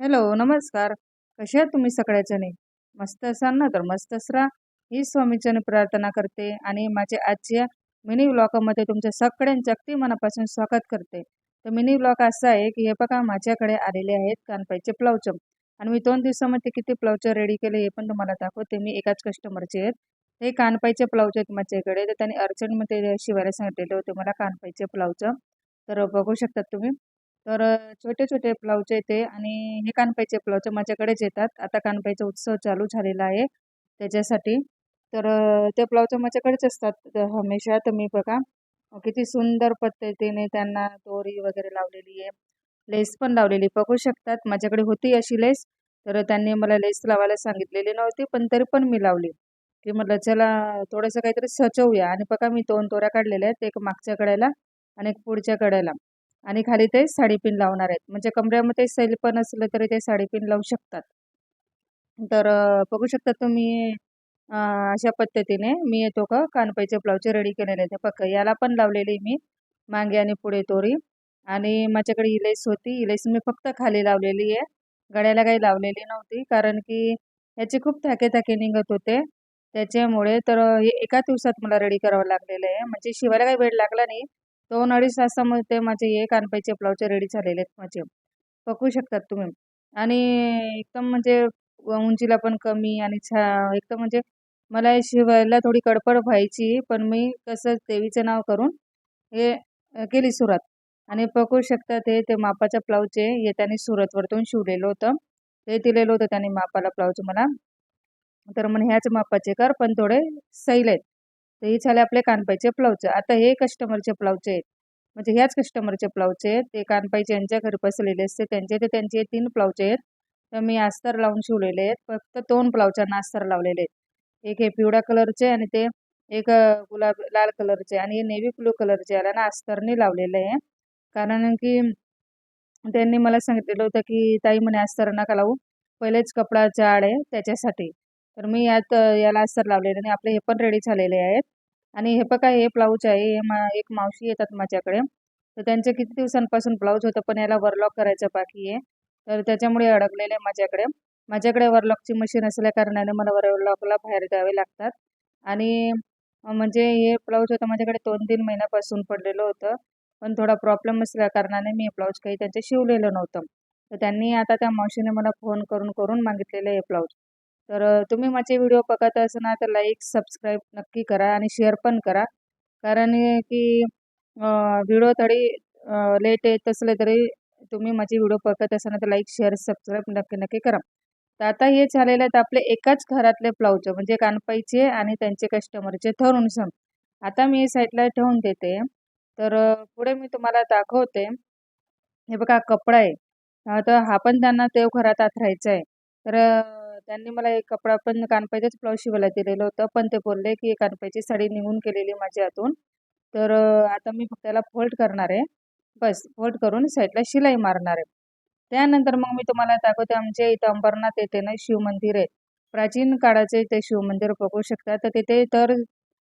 Hello नमस्कार. कसे आहात तुम्ही सगळेजणी मस्त असाल ना? तर मस्त असरा. ही स्वामीचरणी प्रार्थना करते आणि माझ्या आजच्या मिनी ब्लॉकामध्ये तुमच्या सगळ्यांच्या अगदी मनापासून स्वागत करते. तर मिनी ब्लॉक असा आहे की हे बघा माझ्याकडे आलेले आहेत कानपाईचे प्लावचम आणि मी दोन दिवसामध्ये किती प्लावचं रेडी केले हे पण तुम्हाला दाखवते. मी एकाच कस्टमरचे आहेत. हे कानपाईचे प्लावचे आहेत माझ्याकडे. तर त्यांनी अर्जंटमध्ये शिवायला सांगितलेले होते मला कानपाईचे प्लावचं. तर बघू शकतात तुम्ही. तर छोटे छोटे ब्लाऊज येते आणि हे कानपाईचे ब्लाऊज माझ्याकडेच येतात. आता कानपाईचा उत्सव चालू झालेला आहे त्याच्यासाठी. तर ते ब्लाऊज माझ्याकडेच असतात हमेशा. तर मी बघा किती सुंदर पद्धतीने त्यांना दोरी वगैरे लावलेली आहे. लेस पण लावलेली. बघू शकतात माझ्याकडे होती अशी लेस. तर त्यांनी मला लेस लावायला सांगितलेली नव्हती पण तरी पण मी लावली. की म्हटलं चला थोडंसं काहीतरी सचवूया आणि बघा मी दोन दोऱ्या काढलेल्या आहेत एक मागच्या कड्याला आणि एक पुढच्या कड्याला आणि खाली ते साडीपिन लावणार आहेत. म्हणजे कमऱ्यामध्ये सैल पण असलं तरी ते साडीपिन लावू शकतात. तर बघू शकता तुम्ही अशा पद्धतीने मी येतो का कानपाईचे ब्लाऊजे रेडी केलेले आहेत. पक्क याला पण लावलेली मी मांगे आणि पुढे दोरी. आणि माझ्याकडे इलेस होती. इलेस मी फक्त खाली लावलेली आहे. गळ्याला काही लावलेली नव्हती. कारण की याचे खूप थाके थाके निघत होते. त्याच्यामुळे तर हे एका दिवसात मला रेडी करावं लागलेलं आहे. म्हणजे शिवायला काही वेळ लागला नाही. दोन अडीच तासामध्ये माझे हे कानपाईचे ब्लाऊज रेडी झालेले आहेत माझे. बघू शकतात तुम्ही. आणि एकदम म्हणजे उंचीला पण कमी आणि छा एकदम म्हणजे मला शिवायला थोडी कडपड व्हायची पण मी कसं देवीचं नाव करून हे केली सुरत आणि बघू शकतात हे ते मापाच्या ब्लाऊजचे हे त्यांनी सुरतवरतून शिवलेलं होतं. ते दिलेलं होतं त्याने मापाला ब्लाऊज मला. तर म्हणे ह्याच मापाचे कर पण थोडे सैल आहेत. तर हे झाले आपले कानपाईचे ब्लाऊज आता हे कस्टमरचे ब्लाऊज आहेत. म्हणजे ह्याच कस्टमरचे ब्लाऊज आहेत. ते कानपाईचे यांच्या घरी बसलेले असते. त्यांचे ते त्यांचे तीन ब्लाऊज आहेत. तर मी अस्तर लावून शिवलेले आहेत. फक्त दोन ब्लाऊजांना अस्तर लावलेले आहेत. एक हे पिवळ्या कलरचे आणि ते एक गुलाब लाल कलरचे आणि हे नेव्ही ब्लू कलरचे याला ना अस्तरने लावलेले आहे. कारण की त्यांनी मला सांगितलेलं होतं की ताई म्हणे अस्तर नका लावू. पहिलेच कपडा जाड आहे त्याच्यासाठी. तर मी यात याला अस्तर लावलेले आणि आपले हे पण रेडी झालेले आहेत. आणि हे पण काय हे ब्लाऊज आहे. हे मा एक मावशी येतात माझ्याकडे. तर त्यांचे किती दिवसांपासून ब्लाऊज होतं पण याला वरलॉक करायचं बाकी आहे. तर त्याच्यामुळे अडकलेले आहे माझ्याकडे. माझ्याकडे वरलॉकची मशीन असल्या कारणाने मला वरलॉकला बाहेर द्यावे लागतात. आणि म्हणजे हे ब्लाऊज होतं माझ्याकडे दोन तीन महिन्यापासून पडलेलं होतं. पण थोडा प्रॉब्लेम असल्या कारणाने मी हे ब्लाऊज काही त्यांचे शिवलेलं नव्हतं. तर त्यांनी आता त्या मावशीने मला फोन करून करून मागितलेलं आहे ब्लाऊज तर तुम्ही माझे व्हिडिओ बघत असणार तर लाईक सबस्क्राईब नक्की करा आणि शेअर पण करा. कारण की व्हिडिओ तरी लेट येत असले तरी तुम्ही माझे व्हिडिओ बघत असाल तर लाईक शेअर सबस्क्राईब नक्की नक्की करा. तर आता हे झालेलं आहेत आपले एकाच घरातले ब्लाऊज म्हणजे कानपाईचे आणि त्यांचे कस्टमरचे ठरून सम आता मी साईडला ठेवून देते. तर पुढे मी तुम्हाला दाखवते. हे बघा कपडा आहे. तर हा पण त्यांना देवघरात आथरायचा आहे. तर त्यांनी मला एक कपडा पण कानपाईचाच ब्लाऊज शिवायला दिलेलं होतं. पण ते बोलले की कानपाईची साडी निघून गेलेली माझ्या हातून. तर आता मी फक्त त्याला फोल्ड करणार आहे. बस फोल्ड करून साईडला शिलाई मारणार आहे. त्यानंतर मग मी तुम्हाला दाखवते आमच्या इथं अंबरनाथ येथे ना शिवमंदिर आहे. प्राचीन काळाचे ते शिवमंदिर बघू शकता. तर तिथे तर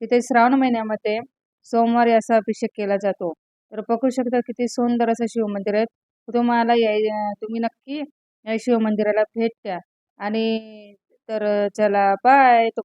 तिथे श्रावण महिन्यामध्ये सोमवारी असा अभिषेक केला जातो. तर बघू शकता किती सुंदर असं शिवमंदिर आहे. तुम्हाला याय तुम्ही नक्की या शिवमंदिराला भेट द्या. आणि तर चला बाय तो